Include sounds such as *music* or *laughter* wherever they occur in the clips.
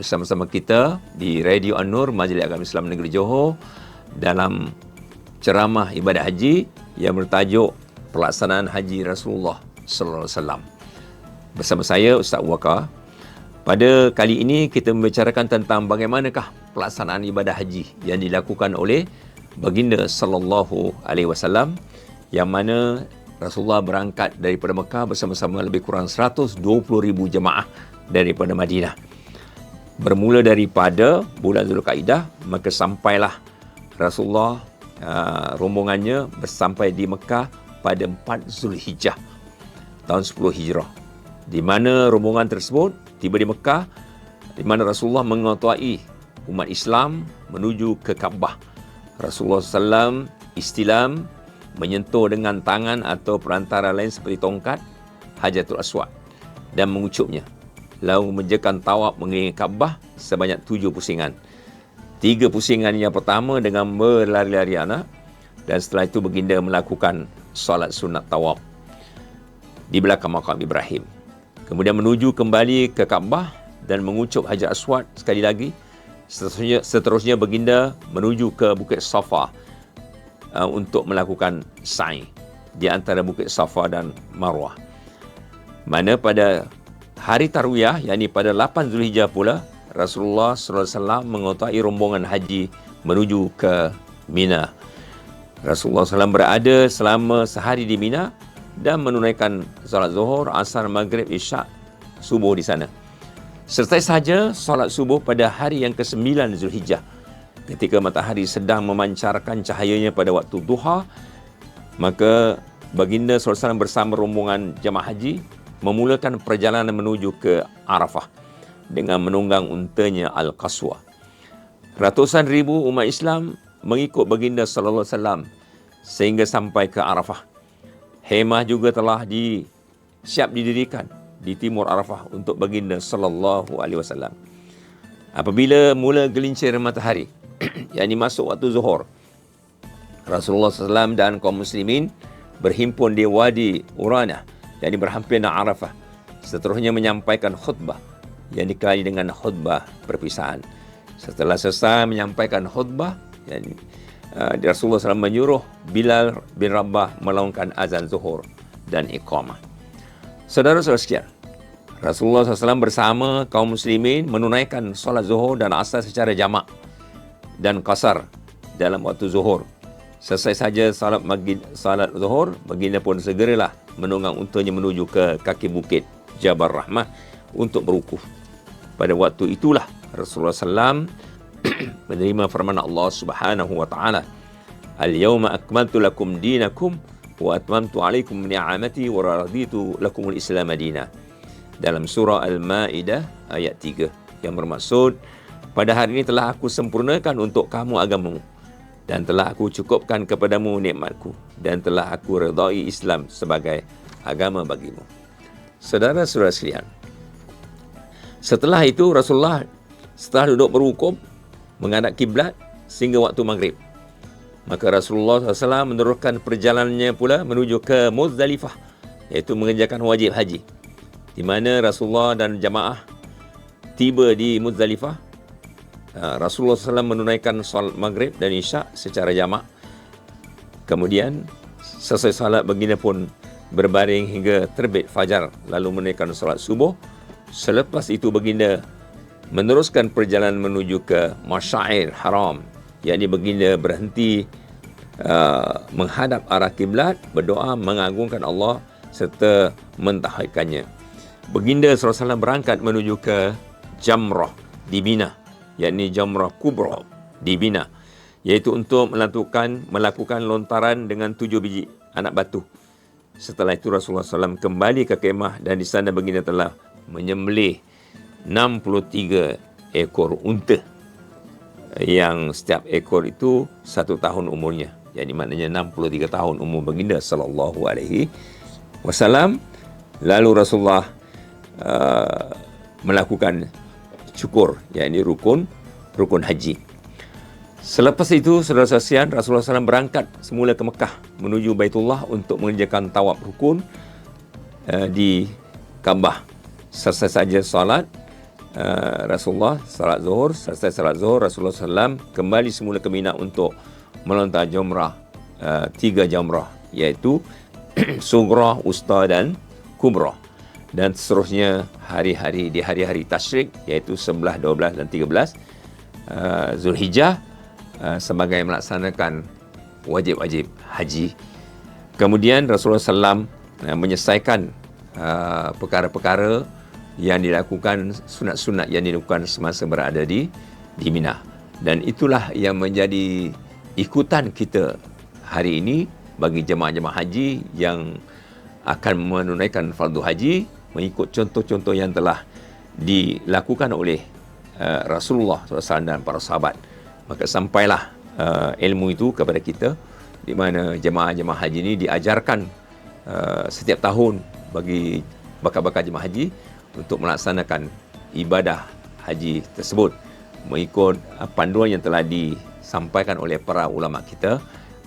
bersama-sama kita di Radio An-Nur Majlis Agama Islam Negeri Johor dalam ceramah ibadat haji yang bertajuk pelaksanaan haji Rasulullah sallallahu alaihi wasallam. Bersama saya Ustaz Waka. Pada kali ini kita membicarakan tentang bagaimanakah pelaksanaan ibadah haji yang dilakukan oleh baginda sallallahu alaihi wasallam yang mana Rasulullah berangkat daripada Mekah bersama-sama lebih kurang 120,000 jemaah daripada Madinah bermula daripada bulan Zulkaidah maka sampailah Rasulullah uh, rombongannya bersampai di Mekah pada 4 Zulhijjah tahun 10 Hijrah. Di mana rombongan tersebut tiba di Mekah di mana Rasulullah mengetuai umat Islam menuju ke Kaabah. Rasulullah SAW istilam menyentuh dengan tangan atau perantara lain seperti tongkat Hajatul Aswad dan mengucupnya lalu menjekan tawaf mengelilingi Kaabah sebanyak tujuh pusingan. Tiga pusingan yang pertama dengan berlari-lari anak dan setelah itu baginda melakukan solat sunat tawaf di belakang makam Ibrahim. Kemudian menuju kembali ke Kaabah dan mengucup Hajar Aswad sekali lagi. Seterusnya, seterusnya baginda menuju ke Bukit Safa uh, untuk melakukan sa'i di antara Bukit Safa dan Marwah. Mana pada hari Tarwiyah yakni pada 8 Zulhijjah pula Rasulullah sallallahu alaihi wasallam mengutai rombongan haji menuju ke Mina. Rasulullah SAW berada selama sehari di Mina dan menunaikan solat Zuhur, Asar, Maghrib, Isyak, Subuh di sana. Serta saja solat Subuh pada hari yang ke-9 Zulhijjah ketika matahari sedang memancarkan cahayanya pada waktu duha maka baginda SAW bersama rombongan jemaah haji memulakan perjalanan menuju ke Arafah dengan menunggang untanya Al-Qaswa. Ratusan ribu umat Islam mengikut baginda sallallahu alaihi wasallam sehingga sampai ke Arafah. Hemah juga telah di siap didirikan di timur Arafah untuk baginda sallallahu alaihi wasallam. Apabila mula gelincir matahari, *clears throat* yakni masuk waktu zuhur, Rasulullah SAW dan kaum muslimin berhimpun di Wadi Uranah berhampir dengan Arafah. Seterusnya menyampaikan khutbah yang dikali dengan khutbah perpisahan. Setelah selesai menyampaikan khutbah, yang uh, Rasulullah SAW menyuruh Bilal bin Rabah melakukan azan zuhur dan iqamah. Saudara-saudara sekalian, Rasulullah SAW bersama kaum muslimin menunaikan solat zuhur dan asar secara jamak dan kasar dalam waktu zuhur. Selesai saja salat magid, salat zuhur, baginda pun segeralah menunggang untanya menuju ke kaki bukit Jabal Rahmah untuk berukuf. Pada waktu itulah Rasulullah SAW *clears throat* menerima firman Allah Subhanahu wa taala, "Al-yawma akmaltu lakum dinakum wa atmamtu alaikum ni'amati wa raditu lakum al-Islam madina." Dalam surah Al-Maidah ayat 3 yang bermaksud pada hari ini telah aku sempurnakan untuk kamu agamamu dan telah aku cukupkan kepadamu nikmatku dan telah aku redai Islam sebagai agama bagimu. Saudara-saudara sekalian, setelah itu Rasulullah setelah duduk berhukum menghadap kiblat sehingga waktu maghrib. Maka Rasulullah SAW meneruskan perjalanannya pula menuju ke Muzdalifah iaitu mengerjakan wajib haji. Di mana Rasulullah dan jamaah tiba di Muzdalifah Rasulullah SAW menunaikan salat maghrib dan isyak secara jamak. Kemudian selesai salat baginda pun berbaring hingga terbit fajar lalu menunaikan salat subuh. Selepas itu baginda meneruskan perjalanan menuju ke Masyair Haram yakni baginda berhenti uh, menghadap arah kiblat berdoa mengagungkan Allah serta mentahaikannya. Baginda SAW berangkat menuju ke Jamrah di Mina yakni Jamrah Kubra di Bina iaitu untuk melakukan melakukan lontaran dengan tujuh biji anak batu. Setelah itu Rasulullah SAW kembali ke kemah dan di sana baginda telah menyembelih 63 ekor unta yang setiap ekor itu satu tahun umurnya. Jadi maknanya 63 tahun umur baginda sallallahu alaihi wasallam. Lalu Rasulullah uh, melakukan cukur, yakni rukun rukun haji. Selepas itu, saudara saksian, Rasulullah SAW berangkat semula ke Mekah menuju Baitullah untuk mengerjakan tawab rukun uh, di Kaabah. Selesai saja solat, uh, Rasulullah salat zuhur, selesai salat zuhur, Rasulullah SAW kembali semula ke Mina untuk melontar jumrah, uh, tiga jumrah, iaitu *clears throat* Sugrah, Usta dan Kubrah. Dan seterusnya hari-hari di hari-hari Tashrik, iaitu 11, 12 dan 13 uh, Zulhijjah, Uh, sebagai melaksanakan wajib-wajib haji. Kemudian Rasulullah SAW uh, menyelesaikan uh, perkara-perkara yang dilakukan sunat-sunat yang dilakukan semasa berada di di Mina. Dan itulah yang menjadi ikutan kita hari ini bagi jemaah-jemaah haji yang akan menunaikan fardu haji mengikut contoh-contoh yang telah dilakukan oleh uh, Rasulullah SAW dan para sahabat. Maka sampailah uh, ilmu itu kepada kita di mana jemaah-jemaah haji ini diajarkan uh, setiap tahun bagi bakal-bakal jemaah haji untuk melaksanakan ibadah haji tersebut. Mengikut uh, panduan yang telah disampaikan oleh para ulama kita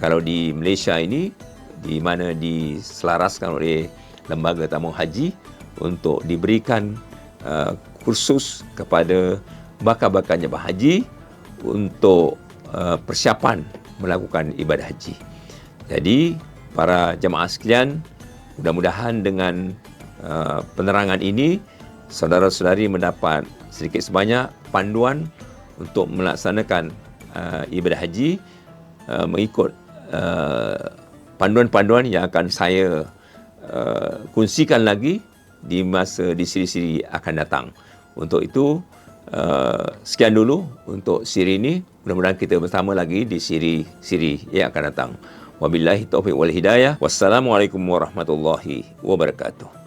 kalau di Malaysia ini di mana diselaraskan oleh lembaga tamu haji untuk diberikan uh, kursus kepada bakal-bakal jemaah haji untuk uh, persiapan melakukan ibadah haji. Jadi para jemaah sekalian, mudah-mudahan dengan uh, penerangan ini saudara-saudari mendapat sedikit sebanyak panduan untuk melaksanakan uh, ibadah haji uh, mengikut uh, panduan-panduan yang akan saya uh, kongsikan lagi di masa di siri-siri akan datang. Untuk itu, Uh, sekian dulu untuk siri ini. Mudah-mudahan kita bersama lagi di siri-siri yang akan datang. Wabillahi taufiq wal hidayah. Wassalamualaikum warahmatullahi wabarakatuh.